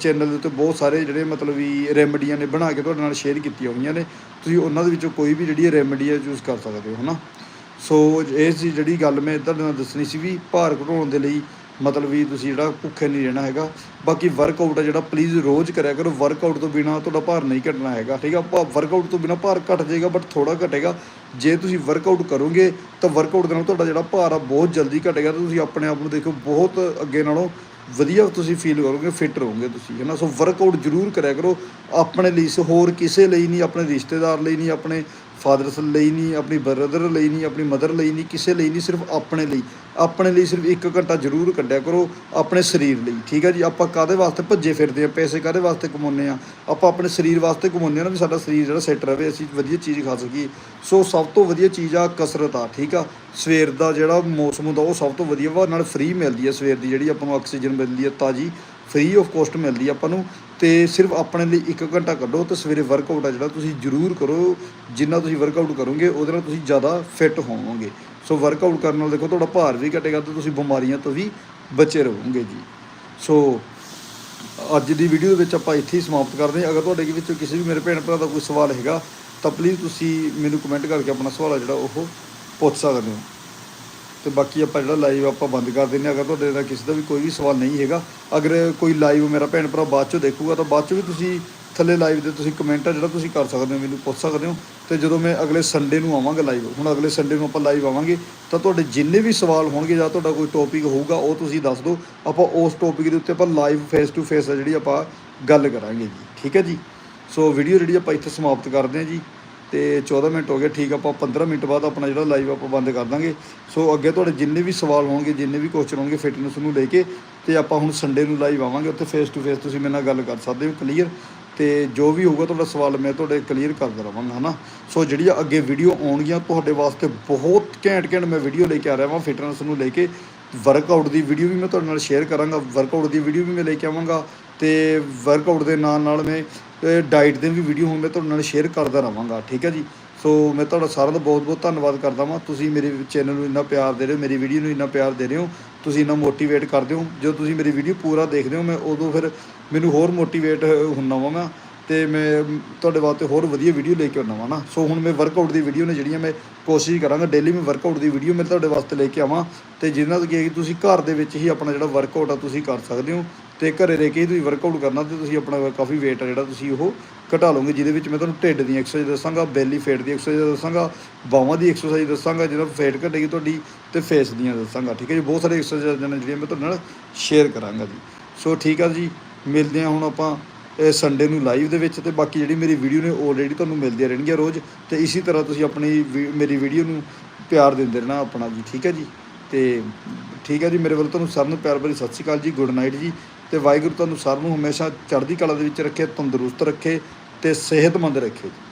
ਚੈਨਲ ਦੇ ਉੱਤੇ ਬਹੁਤ ਸਾਰੇ ਜਿਹੜੇ ਮਤਲਬ ਵੀ ਰੈਮਡੀਆਂ ਨੇ ਬਣਾ ਕੇ ਤੁਹਾਡੇ ਨਾਲ ਸ਼ੇਅਰ ਕੀਤੀਆਂ ਹੋਈਆਂ ਨੇ। ਤੁਸੀਂ ਉਹਨਾਂ ਦੇ ਵਿੱਚੋਂ ਕੋਈ ਵੀ ਜਿਹੜੀ ਰੈਮਡੀ ਹੈ ਯੂਜ਼ ਕਰ ਸਕਦੇ ਹੋ, ਹਨਾ? ਸੋ ਇਹ ਸੀ ਜਿਹੜੀ ਗੱਲ ਮੈਂ ਤੁਹਾਡੇ ਨਾਲ ਦੱਸਣੀ ਸੀ ਵੀ ਭਾਰ ਘਟਾਉਣ ਦੇ ਲਈ ਮਤਲਬ ਵੀ ਤੁਸੀਂ ਜਿਹੜਾ ਭੁੱਖੇ ਨਹੀਂ ਰਹਿਣਾ ਹੈਗਾ। ਬਾਕੀ ਵਰਕਆਊਟ ਆ ਜਿਹੜਾ ਪਲੀਜ਼ ਰੋਜ਼ ਕਰਿਆ ਕਰੋ। ਵਰਕਆਊਟ ਤੋਂ ਬਿਨਾ ਤੁਹਾਡਾ ਭਾਰ ਨਹੀਂ ਘਟਣਾ ਹੈਗਾ, ਠੀਕ ਆ? ਵਰਕਆਊਟ ਤੋਂ ਬਿਨਾ ਭਾਰ ਘਟ ਜਾਏਗਾ ਬਟ ਥੋੜਾ ਘਟੇਗਾ। ਜੇ ਤੁਸੀਂ ਵਰਕਆਊਟ ਕਰੋਗੇ, ਤਾਂ ਵਰਕਆਊਟ ਦੇ ਨਾਲ ਤੁਹਾਡਾ ਜਿਹੜਾ ਭਾਰ ਆ ਬਹੁਤ ਜਲਦੀ ਘਟੇਗਾ ਤੇ ਤੁਸੀਂ ਆਪਣੇ ਆਪ ਨੂੰ ਦੇਖੋ, ਬਹੁਤ ਅੱਗੇ ਨਾਲੋਂ ਵਧੀਆ ਤੁਸੀਂ ਫੀਲ ਕਰੋਗੇ ਫਿਟ ਰਹੋਗੇ ਤੁਸੀਂ, ਹੈ ਨਾ? ਸੋ ਵਰਕਆਊਟ ਜ਼ਰੂਰ ਕਰਿਆ ਕਰੋ, ਆਪਣੇ ਲਈ ਸੋ ਹੋਰ ਕਿਸੇ ਲਈ ਨਹੀਂ, ਆਪਣੇ ਰਿਸ਼ਤੇਦਾਰ ਲਈ ਨਹੀਂ, ਆਪਣੇ ਫਾਦਰ ਲਈ ਨਹੀਂ, ਆਪਣੀ ਬ੍ਰਦਰ ਲਈ ਨਹੀਂ, ਆਪਣੀ ਮਦਰ ਲਈ ਨਹੀਂ, ਕਿਸੇ ਲਈ ਨਹੀਂ, ਸਿਰਫ ਆਪਣੇ ਲਈ। ਆਪਣੇ ਲਈ ਸਿਰਫ 1 ਘੰਟਾ ਜ਼ਰੂਰ ਕੱਢਿਆ ਕਰੋ, ਆਪਣੇ ਸਰੀਰ ਲਈ। ਠੀਕ ਹੈ ਜੀ? ਆਪਾਂ ਕਾਦੇ ਵਾਸਤੇ ਭੱਜੇ ਫਿਰਦੇ ਆ ਪੈਸੇ ਕਾਦੇ ਵਾਸਤੇ ਕਮਾਉਂਦੇ ਆ ਆਪਾਂ ਆਪਣੇ ਸਰੀਰ ਵਾਸਤੇ ਕਮਾਉਂਦੇ ਆ ਨਾ ਵੀ ਸਾਡਾ ਸਰੀਰ ਜਿਹੜਾ ਸੈੱਟ ਰਵੇ ਅਸੀਂ ਵਧੀਆ ਚੀਜ਼ ਖਾ ਸਕੀਏ। ਸੋ ਸਭ ਤੋਂ ਵਧੀਆ ਚੀਜ਼ ਆ ਕਸਰਤ ਆ, ਠੀਕ ਆ? ਸਵੇਰ ਦਾ ਜਿਹੜਾ ਮੌਸਮ ਹੁੰਦਾ, ਉਹ ਸਭ ਤੋਂ ਵਧੀਆ ਵਾ, ਨਾਲ ਫ੍ਰੀ ਮਿਲਦੀ ਆ ਸਵੇਰ ਦੀ ਜਿਹੜੀ ਆਪਾਂ ਨੂੰ ਆਕਸੀਜਨ ਮਿਲਦੀ ਆ ਤਾਜੀ। ਫ੍ਰੀ ਆਫ ਕੋਸਟ ਮਿਲਦੀ ਆ ਆਪਾਂ ਨੂੰ, ਤੇ ਸਿਰਫ ਆਪਣੇ ਲਈ 1 ਘੰਟਾ ਕੱਢੋ ਤੇ ਸਵੇਰੇ ਵਰਕਆਊਟ ਆ ਜਿਹੜਾ ਤੁਸੀਂ ਜ਼ਰੂਰ ਕਰੋ, ਜਿੰਨਾ ਤੁਸੀਂ ਵਰਕਆਊਟ ਕਰੋਗੇ ਉਹਦੇ ਨਾਲ ਤੁਸੀਂ ਜ਼ਿਆਦਾ ਫਿੱਟ ਹੋਵੋਗੇ। ਸੋ ਵਰਕਆਊਟ ਕਰਨ ਨਾਲ ਦੇਖੋ ਤੁਹਾਡਾ ਭਾਰ ਵੀ ਘਟੇਗਾ ਤੇ ਤੁਸੀਂ ਬਿਮਾਰੀਆਂ ਤੋਂ ਵੀ ਬਚੇ ਰਹੋਗੇ ਜੀ। ਸੋ ਅੱਜ ਦੀ ਵੀਡੀਓ ਦੇ ਵਿੱਚ ਆਪਾਂ ਇੱਥੇ ਹੀ ਸਮਾਪਤ ਕਰਦੇ ਹਾਂ। ਅਗਰ ਤੁਹਾਡੇ ਵਿੱਚ ਕਿਸੇ ਵੀ ਮੇਰੇ ਭੈਣ ਭਰਾ ਦਾ ਕੋਈ ਸਵਾਲ ਹੈਗਾ, ਤਾਂ ਪਲੀਜ਼ ਤੁਸੀਂ ਮੈਨੂੰ ਕਮੈਂਟ ਕਰਕੇ ਆਪਣਾ ਸਵਾਲ ਆ ਜਿਹੜਾ ਉਹ ਪੁੱਛ ਸਕਦੇ ਹੋ। ਤੇ ਬਾਕੀ ਆਪਾਂ ਜਿਹੜਾ ਲਾਈਵ ਆਪਾਂ ਬੰਦ ਕਰ ਦਿੰਦੇ ਹਾਂ। ਅਗਰ ਤੁਹਾਡੇ ਦਾ ਕਿਸੇ ਦਾ ਵੀ ਕੋਈ ਵੀ ਸਵਾਲ ਨਹੀਂ ਹੈਗਾ, ਅਗਰ ਕੋਈ ਲਾਈਵ ਮੇਰਾ ਭੈਣ ਭਰਾ ਬਾਅਦ ਚੋਂ ਦੇਖੂਗਾ, ਤਾਂ ਬਾਅਦ ਚੋਂ ਵੀ ਤੁਸੀਂ ਥੱਲੇ ਲਾਈਵ ਦੇ ਤੁਸੀਂ ਕਮੈਂਟ ਆ ਜਿਹੜਾ ਤੁਸੀਂ ਕਰ ਸਕਦੇ ਹੋ, ਮੈਨੂੰ ਪੁੱਛ ਸਕਦੇ ਹੋ। ਤੇ ਜਦੋਂ ਮੈਂ ਅਗਲੇ ਸੰਡੇ ਨੂੰ ਆਵਾਂਗਾ ਲਾਈਵ ਹੁਣ ਅਗਲੇ ਸੰਡੇ ਨੂੰ ਆਪਾਂ ਲਾਈਵ ਆਵਾਂਗੇ, ਤਾਂ ਤੁਹਾਡੇ ਜਿੰਨੇ ਵੀ ਸਵਾਲ ਹੋਣਗੇ ਜਾਂ ਤੁਹਾਡਾ ਕੋਈ ਟੌਪਿਕ ਹੋਊਗਾ, ਉਹ ਤੁਸੀਂ ਦੱਸ ਦਿਓ। ਆਪਾਂ ਉਸ ਟੌਪਿਕ ਦੇ ਉੱਤੇ ਆਪਾਂ ਲਾਈਵ ਫੇਸ ਟੂ ਫੇਸ ਜਿਹੜੀ ਆਪਾਂ ਗੱਲ ਕਰਾਂਗੇ ਜੀ। ਠੀਕ ਹੈ ਜੀ? ਸੋ ਵੀਡੀਓ ਜਿਹੜੀ ਆਪਾਂ ਇੱਥੇ ਸਮਾਪਤ ਕਰਦੇ ਹਾਂ ਜੀ। ਤੇ 14 ਮਿੰਟ ਹੋ ਗਏ, ਠੀਕ ਆਪਾਂ 15 ਮਿੰਟ ਬਾਅਦ ਆਪਣਾ ਜਿਹੜਾ ਲਾਈਵ ਆਪਾਂ ਬੰਦ ਕਰ ਦਾਂਗੇ। ਸੋ ਅੱਗੇ ਤੁਹਾਡੇ ਜਿੰਨੇ ਵੀ ਸਵਾਲ ਹੋਣਗੇ, ਜਿੰਨੇ ਵੀ ਕੁਐਸਚਨ ਹੋਣਗੇ ਫਿਟਨੈਸ ਨੂੰ ਲੈ ਕੇ, ਤੇ ਆਪਾਂ ਹੁਣ ਸੰਡੇ ਨੂੰ ਲਾਈਵ ਆਵਾਂਗੇ, ਉੱਥੇ ਫੇਸ ਟੂ ਫੇਸ ਤੁਸੀਂ ਮੇਰੇ ਨਾਲ ਗੱਲ ਕਰ ਸਕਦੇ ਹੋ ਕਲੀਅਰ ਤੇ ਜੋ ਵੀ ਹੋਊਗਾ ਤੁਹਾਡਾ ਸਵਾਲ ਮੈਂ ਤੁਹਾਡੇ ਕਲੀਅਰ ਕਰਦਾ ਰਵਾਂਗਾ, ਹਨਾ? ਸੋ ਜਿਹੜੀਆਂ ਅੱਗੇ ਵੀਡੀਓ ਆਉਣਗੀਆਂ, ਤੁਹਾਡੇ ਵਾਸਤੇ ਬਹੁਤ ਘੈਂਟ ਘੈਂਟ ਮੈਂ ਵੀਡੀਓ ਲੈ ਕੇ ਆ ਰਿਹਾ ਹਾਂ ਫਿਟਨੈਸ ਨੂੰ ਲੈ ਕੇ। ਵਰਕਆਊਟ ਦੀ ਵੀਡੀਓ ਵੀ ਮੈਂ ਤੁਹਾਡੇ ਨਾਲ ਸ਼ੇਅਰ ਕਰਾਂਗਾ ਵਰਕਆਊਟ ਦੀ ਵੀਡੀਓ ਵੀ ਮੈਂ ਲੈ ਕੇ ਆਵਾਂਗਾ, ਤੇ ਵਰਕਆਊਟ ਦੇ ਨਾਲ ਨਾਲ ਮੈਂ ਡਾਈਟ ਦੇ ਵੀ ਵੀਡੀਓ ਹੁਣ ਮੈਂ ਤੁਹਾਡੇ ਨਾਲ ਸ਼ੇਅਰ ਕਰਦਾ ਰਵਾਂਗਾ, ਠੀਕ ਹੈ ਜੀ? ਸੋ ਮੈਂ ਤੁਹਾਡਾ ਸਾਰਿਆਂ ਦਾ ਬਹੁਤ ਬਹੁਤ ਧੰਨਵਾਦ ਕਰਦਾ ਹਾਂ ਤੁਸੀਂ ਮੇਰੇ ਚੈਨਲ ਨੂੰ ਇੰਨਾ ਪਿਆਰ ਦੇ ਰਹੇ ਹੋ, ਮੇਰੀ ਵੀਡੀਓ ਨੂੰ ਇੰਨਾ ਪਿਆਰ ਦੇ ਰਹੇ ਹੋ, ਤੁਸੀਂ ਇੰਨਾ ਮੋਟੀਵੇਟ ਕਰਦੇ ਹੋ। ਜਦੋਂ ਤੁਸੀਂ ਮੇਰੀ ਵੀਡੀਓ ਪੂਰਾ ਦੇਖਦੇ ਹੋ, ਮੈਂ ਉਦੋਂ ਫਿਰ ਮੈਨੂੰ ਹੋਰ ਮੋਟੀਵੇਟ ਹੁੰਦਾ ਵਾਂ ਮੈਂ, ਤੇ ਮੈਂ ਤੁਹਾਡੇ ਵਾਸਤੇ ਹੋਰ ਵਧੀਆ ਵੀਡੀਓ ਲੈ ਕੇ ਆਉਣਾ ਵਾਂ ਨਾ। ਸੋ ਹੁਣ ਮੈਂ ਵਰਕਆਊਟ ਦੀ ਵੀਡੀਓ ਨੇ ਜਿਹੜੀਆਂ ਮੈਂ ਕੋਸ਼ਿਸ਼ ਕਰਾਂਗਾ ਡੇਲੀ ਮੈਂ ਵਰਕਆਊਟ ਦੀ ਵੀਡੀਓ ਮੈਂ ਤੁਹਾਡੇ ਵਾਸਤੇ ਲੈ ਕੇ ਆਵਾਂ, ਤੇ ਜਿਹਨਾਂ ਤੋਂ ਕੀ ਹੈ ਕਿ ਤੁਸੀਂ ਘਰ ਦੇ ਵਿੱਚ ਹੀ ਆਪਣਾ ਜਿਹੜਾ ਵਰਕਆਊਟ ਆ ਤੁਸੀਂ ਕਰ ਸਕਦੇ ਹੋ। ਤੇ ਘਰੇ ਰਹਿ ਕੇ ਤੁਸੀਂ ਵਰਕਆਊਟ ਕਰਨਾ ਤੇ ਤੁਸੀਂ ਆਪਣਾ ਕਾਫੀ weight ਆ ਜਿਹੜਾ ਤੁਸੀਂ ਉਹ ਘਟਾ ਲਓਗੇ, ਜਿਹਦੇ ਵਿੱਚ ਮੈਂ ਤੁਹਾਨੂੰ ਢਿੱਡ ਦੀ ਐਕਸਰਸਾਈਜ਼ ਦੱਸਾਂਗਾ ਬੈਲੀ ਫੇਟ ਦੀ ਐਕਸਰਸਾਈਜ਼ ਦੱਸਾਂਗਾ, ਬਾਹਾਂ ਦੀ ਐਕਸਰਸਾਈਜ਼ ਦੱਸਾਂਗਾ, ਜਿਹਦਾ ਫੇਟ ਘਟੇਗੀ ਤੁਹਾਡੀ ਤੇ ਫੇਸ ਦੀਆਂ ਦੱਸਾਂਗਾ, ਠੀਕ ਹੈ ਜੀ? ਬਹੁਤ ਸਾਰੇ ਐਕਸਰਸਾਈਜ਼ਾਂ ਨੇ ਜਿਹੜੀਆਂ ਮੈਂ ਤੁਹਾਡੇ ਨਾਲ ਸ਼ੇਅਰ ਕਰਾਂਗਾ ਜੀ। ਸੋ ਠੀਕ ਆ ਜੀ, ਮਿਲਦੇ ਹਾਂ ਹੁਣ ਆਪਾਂ ਸੰਡੇ ਨੂੰ ਲਾਈਵ ਦੇ ਵਿੱਚ ਤੇ ਬਾਕੀ ਜਿਹੜੀ ਮੇਰੀ ਵੀਡੀਓ ਨੇ ਆਲਰੇਡੀ ਤੁਹਾਨੂੰ ਮਿਲਦੀਆਂ ਰਹਿਣਗੀਆਂ ਰੋਜ਼ ਤੇ ਇਸੇ ਤਰ੍ਹਾਂ ਤੁਸੀਂ ਆਪਣੀ ਵੀ- ਮੇਰੀ ਵੀਡੀਓ ਨੂੰ ਪਿਆਰ ਦਿੰਦੇ ਰਹਿਣਾ ਆਪਣਾ ਜੀ, ਠੀਕ ਹੈ ਜੀ? ਤੇ ਠੀਕ ਹੈ ਜੀ, ਮੇਰੇ ਵੱਲੋਂ ਤੁਹਾਨੂੰ ਸਾਰਿਆਂ ਨੂੰ ਪਿਆਰ ਭਰੀ ਸਤਿ ਸ਼੍ਰੀ ਅਕਾਲ ਜੀ, ਗੁੱਡ ਨਾਈਟ ਜੀ। ਤੇ ਵਾਹਿਗੁਰੂ ਤੁਹਾਨੂੰ ਸਾਰਿਆਂ ਨੂੰ ਹਮੇਸ਼ਾ ਚੜ੍ਹਦੀ ਕਲਾ ਦੇ ਵਿੱਚ ਰੱਖੇ, ਤੰਦਰੁਸਤ ਰੱਖੇ ਤੇ ਸਿਹਤਮੰਦ ਰੱਖੇ। ਜੀ